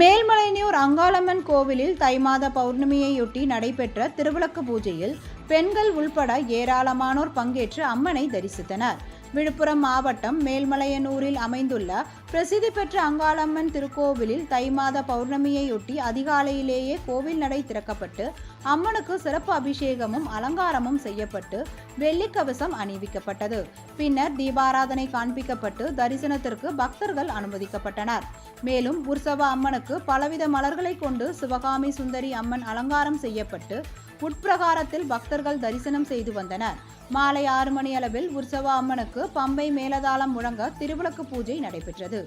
மேல்மலையனூர் அங்காளம்மன் கோவிலில் தை மாத பௌர்ணமியையொட்டி நடைபெற்ற திருவிளக்கு பூஜையில் பெண்கள் உள்பட ஏராளமானோர் பங்கேற்று அம்மனை தரிசித்தனர். விழுப்புரம் மாவட்டம் மேல்மலையனூரில் அமைந்துள்ள பிரசித்தி பெற்ற அங்காளம்மன் திருக்கோவிலில் தை மாத பௌர்ணமியையொட்டி அதிகாலையிலேயே கோவில் நடை திறக்கப்பட்டு அம்மனுக்கு சிறப்பு அபிஷேகமும் அலங்காரமும் செய்யப்பட்டு வெள்ளிக்கவசம் அணிவிக்கப்பட்டது. பின்னர் தீபாராதனை காண்பிக்கப்பட்டு தரிசனத்திற்கு பக்தர்கள் அனுமதிக்கப்பட்டனர். மேலும் உற்சவ அம்மனுக்கு பலவித மலர்களை கொண்டு சிவகாமி சுந்தரி அம்மன் அலங்காரம் செய்யப்பட்டு உட்பிரகாரத்தில் பக்தர்கள் தரிசனம் செய்து வந்தனர். மாலை ஆறு மணி அளவில் உற்சவ அம்மனுக்கு பம்பை மேலதாளம் முழங்க திருவிளக்கு பூஜை நடைபெற்றது.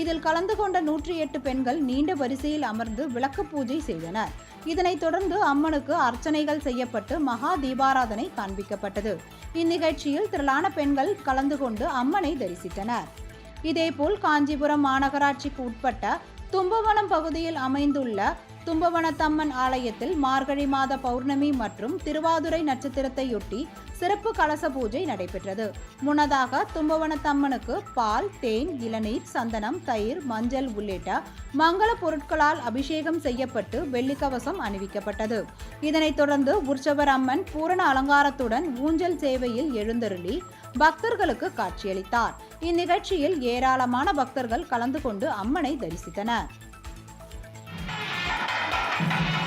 இதில் கலந்து கொண்ட நூற்றி எட்டு பெண்கள் நீண்ட வரிசையில் அமர்ந்து விளக்கு பூஜை செய்தனர். இதனைத் தொடர்ந்து அம்மனுக்கு அர்ச்சனைகள் செய்யப்பட்டு மகா தீபாராதனை காண்பிக்கப்பட்டது. இந்நிகழ்ச்சியில் திரளான பெண்கள் கலந்து கொண்டு அம்மனை தரிசித்தனர். இதேபோல் காஞ்சிபுரம் மாநகராட்சிக்கு உட்பட்ட தும்பவனம் பகுதியில் அமைந்துள்ள தும்பவனத்தம்மன் ஆலயத்தில் மார்கழி மாத பௌர்ணமி மற்றும் திருவாதுரை நட்சத்திரத்தையொட்டி சிறப்பு கலச பூஜை நடைபெற்றது. முன்னதாக தும்பவனத்தம்மனுக்கு பால் தேன் இளநீர் சந்தனம் தயிர் மஞ்சள் உள்ளிட்ட மங்கள பொருட்களால் அபிஷேகம் செய்யப்பட்டு வெள்ளிக்கவசம் அணிவிக்கப்பட்டது. இதனைத் தொடர்ந்து உற்சவர் அம்மன் பூரண அலங்காரத்துடன் ஊஞ்சல் சேவையில் எழுந்தருளி பக்தர்களுக்கு காட்சியளித்தார். இந்நிகழ்ச்சியில் ஏராளமான பக்தர்கள் கலந்து கொண்டு அம்மனை தரிசித்தனர். Thank you.